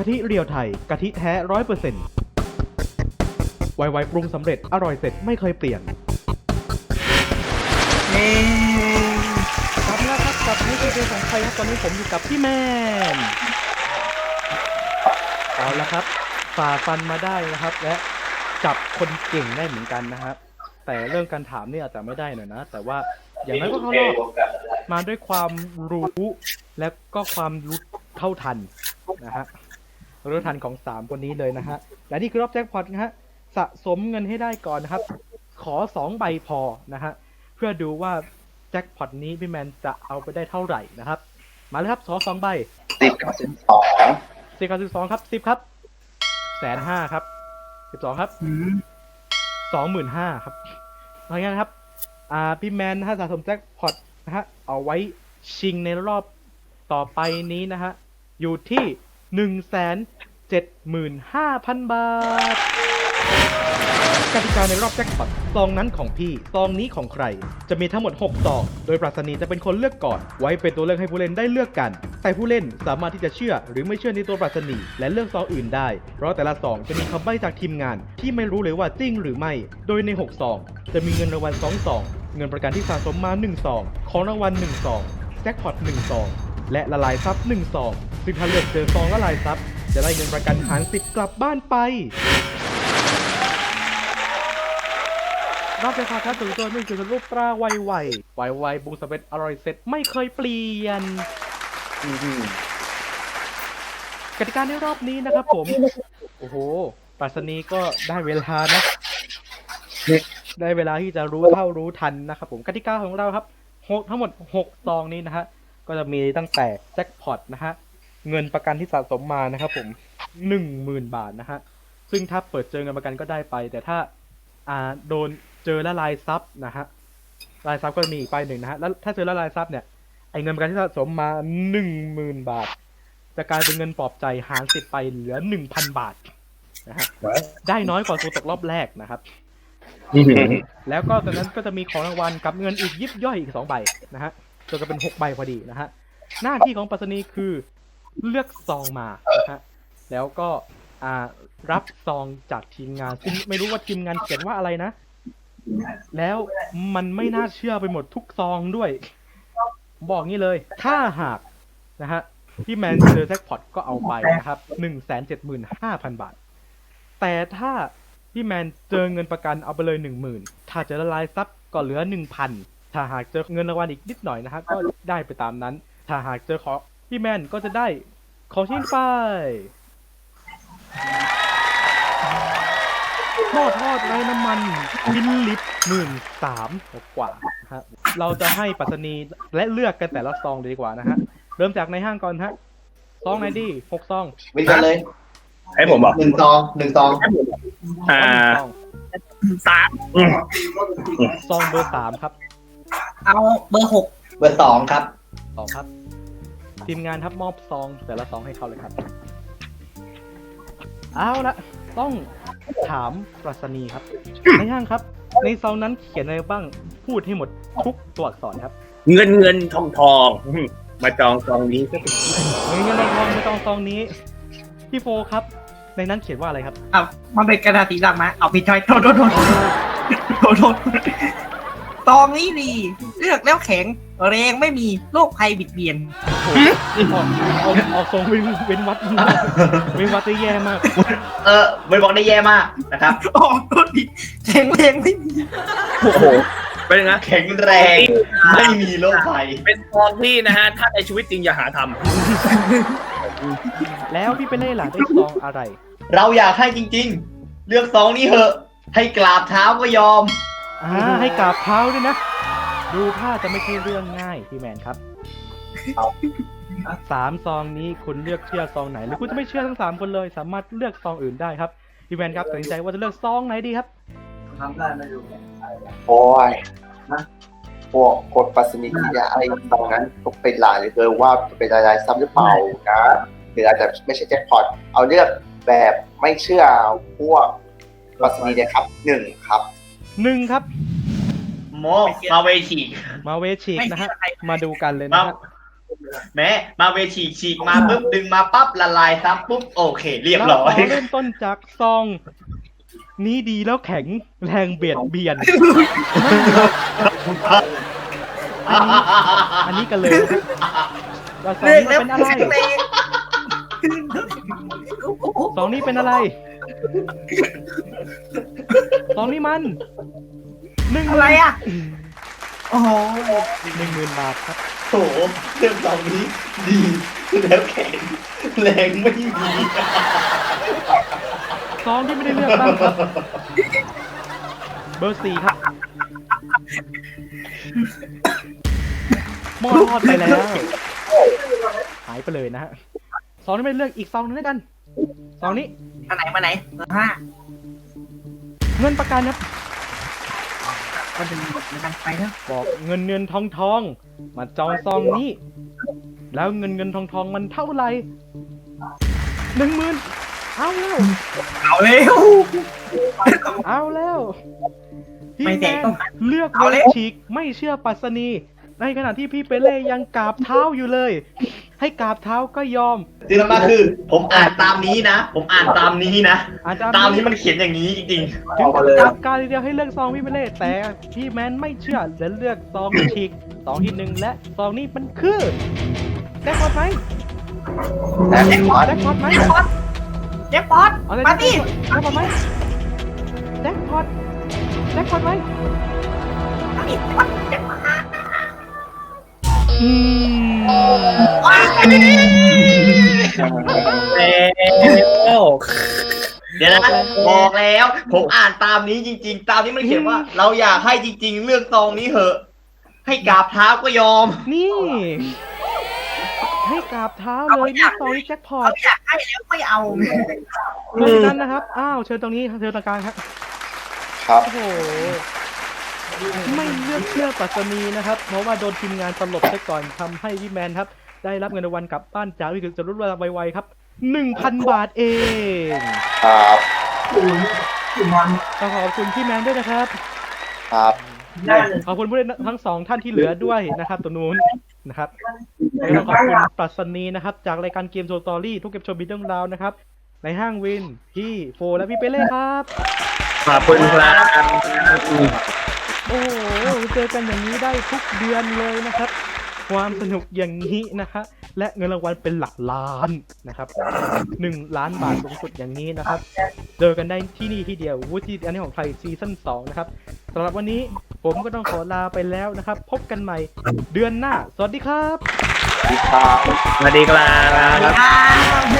ะทิเรียวไทย กะทิแท้ร้อยเปอร์เซ็นต์ไวๆปรุงสำเร็จอร่อยเสร็จไม่เคยเปลี่ยนเย้กลับแล้วครับกับนี่คือเของใครครับตอนนี้ผมอยู่กับพี่แมนเอาละครับฝ่าฟันมาได้นะครับ และจับคนเก่งได้เหมือนกันนะครับ แต่เรื่องการถามเนี่ยอาจจะไม่ได้หน่อยนะ แต่ว่าอย่างนั้นก็เข้ารอบมาด้วยความรู้และก็ความรู้เท่าทันนะฮะ รู้ทันของสามคนนี้เลยนะฮะ และนี่คือรอบแจ็คพอตนะฮะ สะสมเงินให้ได้ก่อนนะครับ ขอสองใบพอนะฮะ เพื่อดูว่าแจ็คพอตนี้พี่แมนจะเอาไปได้เท่าไหร่นะครับ มาเลยครับสองสองใบสิบกับสิบสองสิบกับสิบสองครับสิบครับแสนห้าครับสิบสองครับอืมสองหมื่นห้าครับเอางี้นะครับ อ่าพี่แมนนะฮะสะสมแจ็คพอตนะฮะเอาไว้ชิงในรอบต่อไปนี้นะฮะอยู่ที่ หนึ่งแสนเจ็ดหมื่นห้าพันบาท กติกาในรอบแจ็คพอตซองนั้นของพี่ ซองนี้ของใคร จะมีทั้งหมด 6 ซอง โดยปรัชนีจะเป็นคนเลือกก่อน ไว้เป็นตัวเลือกให้ผู้เล่นได้เลือกกัน แต่ผู้เล่นสามารถที่จะเชื่อหรือไม่เชื่อในตัวปรัชนี และเลือกซองอื่นได้ เพราะแต่ละซองจะมีคำใบ้จากทีมงาน ที่ไม่รู้เลยว่าจริงหรือไม่ โดยใน 6 ซอง จะมีเงินรางวัล2ซอง เงินประกันที่สะสมมา1ซอง ของรางวัล1ซอง แจ็คพอต1ซอง และละลายทรัพย์1ซอง ซึ่งถ้าเลือกเจอซองละลายทรัพย์ จะได้เงินประกันหาร10กลับบ้านไปรอบจะพาทัศน์ตัวไม่คือรูปปลาไวไวไวไวๆปรุงสเร็จอร่อยเสร็จไม่เคยเปลี่ยนอืมกติกาในรอบนี้นะครับผม โอ้โหปรัสนีก็ได้เวลานะ ได้เวลาที่จะรู้เท่ารู้ทันนะครับผมกติกาของเราครับหกทั้งหมดหกซองนี้นะฮะ ก็จะมีตั้งแต่แจ็คพอตนะฮะ เงินประกันที่สะสมมานะครับผมหนึ่งหมื่นบาทนะฮะซึ่งถ้าเปิดเจอเงินประกันก็ได้ไป แต่ถ้าอ่าโดนเจอละลายซับนะฮะลายซับก็มีอีกใบหนึ่งนะฮะแล้วถ้าเจอละลายซับเนี่ยไอเงินประกันที่สะสมมาหนึ่งหมื่นบาท จะกลายเป็นเงินปลอบใจหารสิบไปเหลือหนึ่งพันบาทนะฮะได้น้อยกว่าตัวตกรอบแรกนะครับอืมแล้วก็จากนั้นก็จะมีของรางวัลกับเงินอีกยิบย่อยอีกสองใบนะฮะจนจะเป็นหกใบพอดีนะฮะหน้าที่ของปัสนีคือ เลือกซองมานะฮะแล้วก็อ่ารับซองจากทีมงานซึ่งไม่รู้ว่าทีมงานเขียนว่าอะไรนะ แล้วมันไม่น่าเชื่อไปหมดทุกซองด้วย บอกงี้เลย ถ้าหากนะฮะพี่แมนเจอแจ็คพอตก็เอาไปนะครับหนึ่งแสนเจ็ดหมื่นห้าพันบาท แต่ถ้าพี่แมนเจอเงินประกันเอาไปเลยหนึ่งหมื่นถ้าเจอละลายซับก็เหลือหนึ่งพันถ้าหากเจอเงินรางวัลอีกนิดหน่อยนะฮะก็ได้ไปตามนั้น ถ้าหากเจอของ พี่แมนก็จะได้ของชิ้นไปหม้อทอดไร้น้ำมันกินลิตรหมื่นสามกว่านะฮะเราจะให้ปัตนีและเลือกกันแต่ละซองเลยดีกว่านะฮะ เริ่มจากในห้างก่อนฮะซองไหนดีหกซองวิ่งกันเลยให้ผมบอกหนึ่งซองหนึ่งซองอ่าซองสามอืมซองเบอร์สามครับ เอาเบอร์หกเบอร์สองครับสองครับ ทีมงานครับมอบซองแต่ละซองให้เขาเลยครับ เอาละต้องถามปรัชนีครับในห้างครับ ในซองนั้นเขียนอะไรบ้างพูดให้หมดทุกตัวอักษรครับ เงินเงินทองทองอืมมาจองซองนี้ก็เป็นเงินเงินทองทองไม่ต้องซองนี้พี่โฟครับ ในนั้นเขียนว่าอะไรครับอะมันเป็นกระดาษสีดำนะเอาผิดชอยโทษโทษโทษโทษโทษ ตองนี้ดี เลือกแล้วแข็งแรงไม่มีโรคภัยบิดเบียนออกออกออกทรงเว้นเว้นวัดเว้นวัดได้แย่มาก เออไม่บอกได้แย่มากนะครับอ๋อโทษผิดแข็งแรงไม่มีโอ้โหเป็นไงแข็งแรงไม่มีโรคภัยเป็นซองที่นะฮะ ถ้าในชีวิตจริงอย่าหาทแล้วพี่เป็นเล่หลานได้ซองอะไร เราอยากให้จริง ๆ เลือกซองนี้เหอะ ให้กราบเท้าก็ยอม อ่าให้กราบเท้าด้วยนะ ดูท่าจะไม่ใช่เรื่องง่ายพี่แมนครับสามซองนี้คุณเลือกเชื่อซองไหน หรือคุณจะไม่เชื่อทั้งสามคนเลย สามารถเลือกซองอื่นได้ครับพี่แมนครับตัดสินใจว่าจะเลือกซองไหนดีครับโอ้ยนะพวกกฎปรัสนิกิยาอะไรตรงนั้นก็เป็นหลายเหลยเกินว่าจะเป็นอะไรซ้ำหรือเปล่านะหรืออาจจะไม่ใช่แจ็คพอตเอาเลือกแบบไม่เชื่อพวกปรัสนีเนี่ยครับหนึ่งครับ หนึ่งครับ โมมาเวทีมาเวชิกไม่นะเชื่ฮะอใครมาดูกันเลยมานะฮะแม้มาเวฉีกฉีกมาปุ๊บดึงมาปั๊บละลายซับปุ๊บโอเค เรียบเราร้อขอยเริ่มต้นจากซอง นี้ดีแล้วแข็งแรงเบียดเบียน อันนี้กันเลยเราซองเลือกนี้แล้วเป็นอะไรแข็งแรงซองนี้เป็นอะไรซ องนี้มันหนึ่งอะไรอะโอ้โหหนึ่งหมื่นบาทครับโอ้โหเรื่องสองนี้ดี แล้วแข็งแรงไม่มีซองที่ไม่ได้เลือกบ้างครับ เบอร์สี่ครับหม้อทอดไปแล้วหายไปเลยนะฮะซองที่ไม่ได้เลือกอีกซองหนึงด้วยกันซองนี้อันไหนมาไหนเบอร์ห้า เงินประกันครับก็จะมีบทในการไปนะบอกเงินเงินทองทอง มาจองซองนี้ แล้วเงินเงินทองทองมันเท่าไหร่หนึ่งหมื่นเอาแล้วเอาเร็วเอาแล้วพี่ไม่แมแตกนต้องเลือกเอาเวแล้ลวฉีกไม่เชื่อปัสนีในขณะที่พี่เปเล่ยังกราบเท้าอยู่เลย ให้กราบเท้าก็ยอม ที่สำคัญคือ ผมอ่านตามนี้นะ ผมอ่านตามนี้นะ อาจารย์ตามนี้มันเขียนอย่างนี้จริงถึงกับกราบการเดียวให้เลือกซองพี่เปเล่แต่พี่แมนไม่เชื่อและเลือกซองฉีกซองที่หนึ่งและซองนี้มันคือแจ็คพอตไหมแจ็คพอตแจ็คพอตไหมแจ็คพอตแจ็คพอตเอาเลยมาดิแจ็คพอตไหมแจ็คพอตแจ็คพอตไหมมาดิแจ็คพอตอืมว้าย แล้วๆเดี๋ยวนะบอกแล้ว ผมอ่านตามนี้จริง ๆ ตามนี้มันเขียนว่า เราอยากให้จริง ๆ เรื่องซองนี้เหอะ ให้กราบเท้าก็ยอม นี่ ให้กราบเท้าเลยนี่ซองนี้แจ็คพอตเขาอยากให้แล้วไม่เอาเพราะฉะนั้นนะครับ อ้าว เชิญตรงนี้เชิญตรงกลางครับ ครับโอ้โหไม่เลือกเชื่อปัสนีนะครับ เพราะว่าโดนทีมงานตลบไปก่อนทำให้พี่แมนครับ ได้รับเงินรางวัลกลับบ้านจากวิกฤตจะรุดเวลาไวๆครับหนึ่งพันบาทเองครับขอขอบคุณพี่แมนด้วยนะครับ ครับขอบคุณผู้เล่นทั้งสองท่านที่เหลือด้วยนะครับตัวนู้นนะครับแล้วก็ขอบคุณปรัสนีนะครับ จากรายการเกมโชว์สตอรี่ทุกเกมโชว์บิดเดิลราวนะครับ ในห้างวินพี่โฟและพี่เปเล่ครับขอบคุณครับโอ้โหเจอกันอย่างนี้ได้ทุกเดือนเลยนะครับ ความสนุกอย่างนี้นะฮะและเงินรางวัลเป็นหลักล้านนะครับหนึ่งล้านบาทสูงสุดอย่างนี้นะครับ เจอกันได้ที่นี่ที่เดียววูจีอันนี้ของไทยซีซั่น2นะครับสำหรับวันนี้ผมก็ต้องขอลาไปแล้วนะครับ พบกันใหม่เดือนหน้า สวัสดีครับครับสวัสดีครับครับ